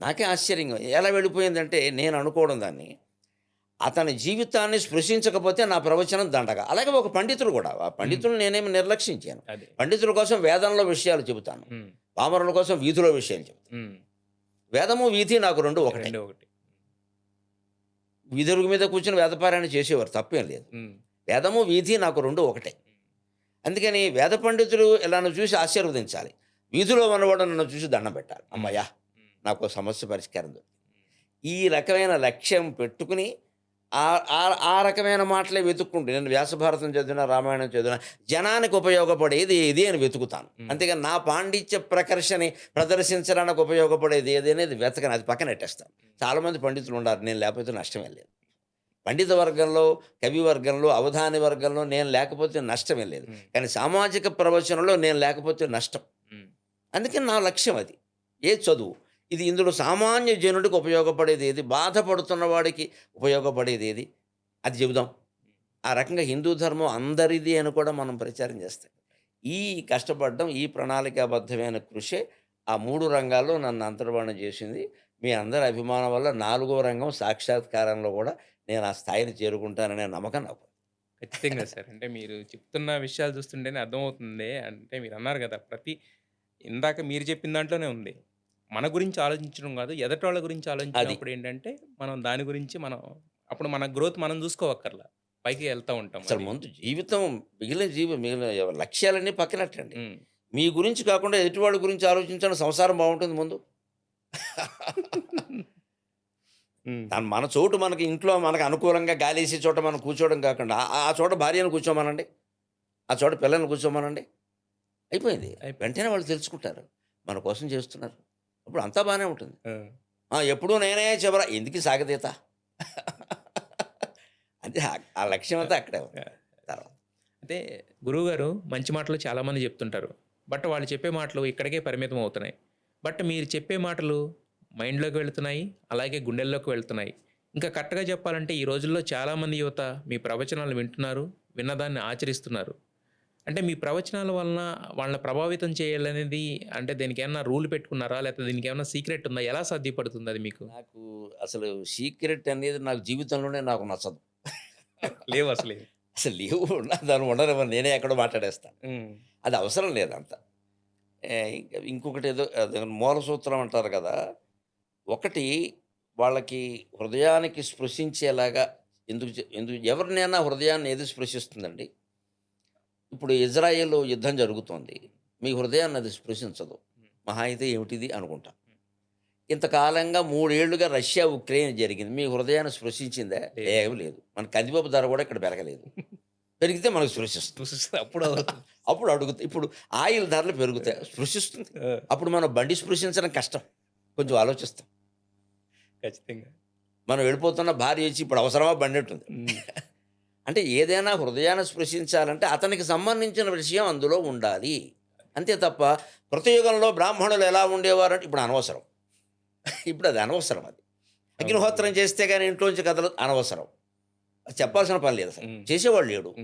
నాకే ఆశ్చర్యంగా ఎలా వెళ్ళిపోయిందంటే నేను అనుకోవడం దాన్ని. అతని జీవితాన్ని స్పృశించకపోతే నా ప్రవచనం దండగా. అలాగే ఒక పండితుడు కూడా. ఆ పండితుడు నేనేమి నిర్లక్షించాను. పండితుల కోసం వేదంలో విషయాలు చెబుతాను. పామరుల కోసం వీధిలో విషయాలు చెబుతాను. వేదము వీధి నాకు రెండు ఒకటే. వీధురుగు మీద కూర్చుని వేదపారాయణ చేసేవారు. తప్పేం లేదు. వేదము వీధి నాకు రెండు ఒకటే. అందుకని వేద పండితులు ఇలా చూసి ఆశీర్వదించాలి. వీధిలో ఉన్నవాడు నన్ను చూసి దండం పెట్టాలి. అమ్మయ్యా నాకు సమస్య పరిష్కారం దొరికింది. ఈ రకమైన లక్ష్యం పెట్టుకుని ఆ రకమైన మాటలే వెతుక్కుంటూ నేను వ్యాసభారతం చదివిన రామాయణం చదివిన జనానికి ఉపయోగపడేది ఏది అని వెతుకుతాను. అంతేగాని నా పాండిత్య ప్రకర్షని ప్రదర్శించడానికి ఉపయోగపడేది ఏది అనేది వెతకని అది పక్కన పెట్టేస్తాను. చాలామంది పండితులు ఉన్నారు నేను లేకపోతే నష్టమే లేదు. పండిత వర్గంలో కవి వర్గంలో అవధాని వర్గంలో నేను లేకపోతే నష్టమే లేదు. కానీ సామాజిక ప్రవచనంలో నేను లేకపోతే నష్టం. అందుకని నా లక్ష్యం అది. ఏ చదువు? ఇది ఇందులో సామాన్య జనుడికి ఉపయోగపడేది ఏది? బాధపడుతున్న వాడికి ఉపయోగపడేది ఏది? అది చెబుదాం. ఆ రకంగా హిందూ ధర్మం అందరిది అని కూడా మనం ప్రచారం చేస్తాం. ఈ కష్టపడడం ఈ ప్రణాళికాబద్ధమైన కృషే ఆ మూడు రంగాల్లో నన్ను అంతర్వాణం చేసింది. మీ అందరి అభిమానం వల్ల నాలుగో రంగం సాక్షాత్కారంలో కూడా నేను ఆ స్థాయిని చేరుకుంటాననే నమ్మకం నాకు. ఖచ్చితంగా సార్. అంటే మీరు చెప్తున్న విషయాలు చూస్తుంటేనే అర్థమవుతుంది. అంటే మీరు అన్నారు కదా ప్రతి ఇందాక మీరు చెప్పిన దాంట్లోనే ఉంది. మన గురించి ఆలోచించడం కాదు ఎదటి వాళ్ళ గురించి ఆలోచించినప్పుడు ఏంటంటే మనం దాని గురించి మనం అప్పుడు మన గ్రోత్ మనం చూసుకోవక్కర్లా పైకి వెళ్తా ఉంటాం అసలు. ముందు జీవితం మిగిలిన జీవి మిగిలిన లక్ష్యాలన్నీ పక్కనట్టండి. మీ గురించి కాకుండా ఎదుటి వాళ్ళ గురించి ఆలోచించడం సంసారం బాగుంటుంది ముందు. దాని మన చోటు మనకి ఇంట్లో మనకు అనుకూలంగా గాలి వేసే చోట మనం కూర్చోవడం కాకుండా ఆ- చోట భార్యను కూర్చోమనండి ఆ చోట పిల్లల్ని కూర్చోమనండి అయిపోయింది అయిపోయింది. వెంటనే వాళ్ళు తెలుసుకుంటారు మన కోసం చేస్తున్నారు అప్పుడు అంతా బాగానే ఉంటుంది. ఎప్పుడూ నేనే చివర ఎందుకు సాగదీత అంటే ఆ- లక్ష్యం అంతా అక్కడే తర్వాత. అయితే గురువుగారు మంచి మాటలు చాలామంది చెప్తుంటారు. బట్ వాళ్ళు చెప్పే మాటలు ఇక్కడికే పరిమితం అవుతున్నాయి. బట్ మీరు చెప్పే మాటలు మైండ్లోకి వెళ్తున్నాయి అలాగే గుండెల్లోకి వెళ్తున్నాయి. ఇంకా కరెక్ట్గా చెప్పాలంటే ఈ రోజుల్లో చాలామంది యువత మీ ప్రవచనాలు వింటున్నారు విన్నదాన్ని ఆచరిస్తున్నారు. అంటే మీ ప్రవచనాల వలన వాళ్ళని ప్రభావితం చేయాలనేది అంటే దీనికి ఏమైనా రూల్ పెట్టుకున్నారా? లేకపోతే దీనికి ఏమైనా సీక్రెట్ ఉందా? ఎలా సాధ్యపడుతుంది అది మీకు? నాకు అసలు సీక్రెట్ అనేది నాకు జీవితంలోనే నాకు నచ్చదు. లేవు అసలు. అసలు లేవు. దాన్ని ఉండరు. నేనే ఎక్కడో మాట్లాడేస్తాను. అది అవసరం లేదంత ఇంకొకటి ఏదో మూల సూత్రం అంటారు కదా. ఒకటి వాళ్ళకి హృదయానికి స్పృశించేలాగా ఎందుకు ఎందుకు ఎవరినైనా హృదయాన్ని ఏది స్పృశిస్తుందండి? ఇప్పుడు ఇజ్రాయేల్ యుద్ధం జరుగుతోంది. మీ హృదయాన్ని అది స్పృశించదు. మహా అయితే ఏమిటిది అనుకుంటా. ఇంతకాలంగా మూడేళ్ళుగా రష్యా ఉక్రెయిన్ జరిగింది. మీ హృదయాన్ని స్పృశించిందా. ఏమి లేదు. మన కందిపప్పు ధర కూడా ఇక్కడ పెరగలేదు. పెరిగితే మనకు స్పృశిస్తుంది. అప్పుడు. అప్పుడు అడుగుతాయి ఇప్పుడు ఆయిల్ ధరలు పెరుగుతాయి. స్పృశిస్తుంది. అప్పుడు మనం బండి స్పృశించడం కష్టం. కొంచెం ఆలోచిస్తాం. ఖచ్చితంగా. మనం వెళ్ళిపోతున్న భార్య వచ్చి ఇప్పుడు అవసరమా బండి ఉంటుంది. అంటే ఏదైనా హృదయాన్ని స్పృశించాలంటే అతనికి సంబంధించిన విషయం అందులో ఉండాలి. అంతే తప్ప కృతయుగంలో బ్రాహ్మణులు ఎలా ఉండేవారంటే ఇప్పుడు అనవసరం. ఇప్పుడు అది అనవసరం అది. అగ్నిహోత్రం చేస్తే కానీ ఇంట్లోంచి కథలు అనవసరం. చెప్పాల్సిన పని లేదు అసలు. చేసేవాళ్ళు లేడు.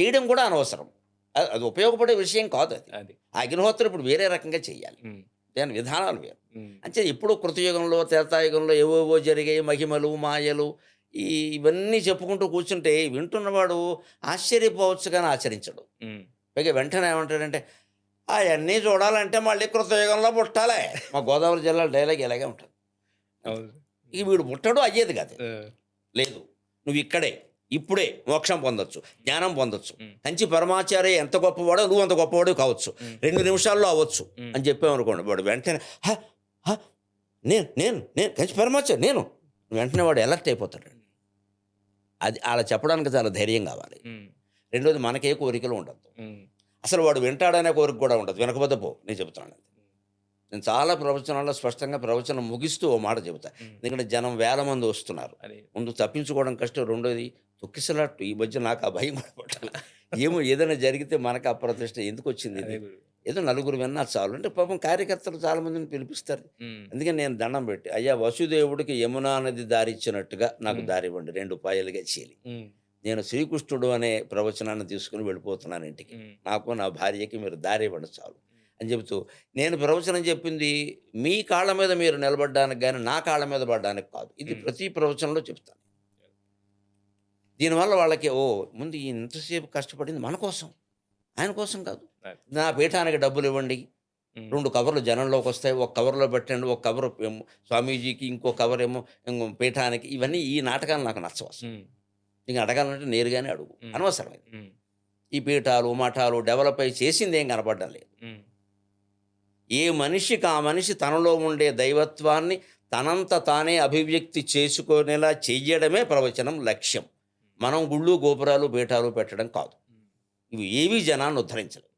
చేయడం కూడా అనవసరం. అది- ఉపయోగపడే విషయం కాదు అది. అగ్నిహోత్రం ఇప్పుడు వేరే రకంగా చేయాలి. దాని విధానాలు వేరు. అంటే ఇప్పుడు కృతయుగంలో త్రేతాయుగంలో ఏవేవో జరిగాయి. మహిమలు మాయలు ఈ ఇవన్నీ చెప్పుకుంటూ కూర్చుంటే వింటున్నవాడు ఆశ్చర్యపోవచ్చు కానీ ఆచరించడు. పైగా వెంటనే ఏమంటాడంటే అవన్నీ చూడాలంటే మళ్ళీ కృతయుగంలో పుట్టాలే మా గోదావరి జిల్లా డైలాగ్ ఇలాగే ఉంటుంది. ఈ వీడు పుట్టడు అయ్యేది కాదు లేదు నువ్వు ఇక్కడే ఇప్పుడే మోక్షం పొందొచ్చు జ్ఞానం పొందొచ్చు ఉమ్. కంచి పరమాచార్య ఎంత గొప్పవాడో నువ్వు అంత గొప్పవాడు కావచ్చు. రెండు నిమిషాల్లో అవ్వచ్చు. అని చెప్పామనుకోండి వాడు వెంటనే "హ, హ, నేను నేను నేను కంచి పరమాచార్య నేను వెంటనే వాడు ఎలర్ట్ అయిపోతాడు అది అలా చెప్పడానికి చాలా ధైర్యం కావాలి. రెండోది మనకే కోరికలు ఉండదు ఉమ్. అసలు వాడు వింటాడనే కోరిక కూడా ఉండదు. వినకపోతే పో నేను చెబుతున్నాను. నేను చాలా ప్రవచనాల్లో స్పష్టంగా ప్రవచనం ముగిస్తూ ఓ మాట చెబుతా. ఎందుకంటే జనం వేల మంది వస్తున్నారు. ముందు తప్పించుకోవడం కష్టం. రెండోది తొక్కిసలాట్టు. ఈ మధ్య నాకు ఆ భయం కూడా పట్టాలి. ఏమో ఏదైనా జరిగితే మనకు అప్రతిష్ట ఎందుకు వచ్చింది ఏదో నలుగురు విన్నా చాలు అంటే పాపం కార్యకర్తలు చాలా మందిని పిలిపిస్తారు. అందుకని నేను దండం పెట్టి అయ్యా వసుదేవుడికి యమునా నది దారి ఇచ్చినట్టుగా నాకు. దారి ఇవ్వండి రెండు పాయలుగా చీలి ఉమ్. నేను శ్రీకృష్ణుడు అనే ప్రవచనాన్ని తీసుకుని వెళ్ళిపోతున్నాను ఇంటికి. నాకు నా భార్యకి మీరు దారి ఇవ్వండి చాలు అని చెబుతూ నేను ప్రవచనం చెప్పింది మీ కాళ్ళ మీద మీరు నిలబడడానికి కానీ నా కాళ్ళ మీద పడడానికి కాదు ఇది. ప్రతి ప్రవచనంలో చెప్తాను దీనివల్ల వాళ్ళకి ఓ ముందు ఈ ఇంతసేపు కష్టపడింది మన కోసం ఆయన కోసం కాదు. నా పీఠానికి డబ్బులు ఇవ్వండి. ఉమ్, రెండు కవర్లు జనంలోకి వస్తాయి. ఒక కవర్లో పెట్టండి. ఒక కవర్ స్వామీజీకి ఇంకో కవర్ ఏమో ఇంకో పీఠానికి. ఇవన్నీ ఈ నాటకాలు నాకు నచ్చవు ఉమ్, నీకు అడగాలంటే నేరుగానే అడుగు. మ్మ్. అనవసరమైంది ఈ పీఠాలు మఠాలు డెవలప్ అయి చేసింది ఏం కనపడడం లేదు. ఏ మనిషికి ఆ మనిషి తనలో ఉండే దైవత్వాన్ని తనంత తానే అభివ్యక్తి చేసుకునేలా చెయ్యడమే ప్రవచనం లక్ష్యం. మనం గుళ్ళు గోపురాలు పీఠాలు పెట్టడం కాదు. ఇవి ఏవీ జనాన్ని ఉద్ధరించలేవు.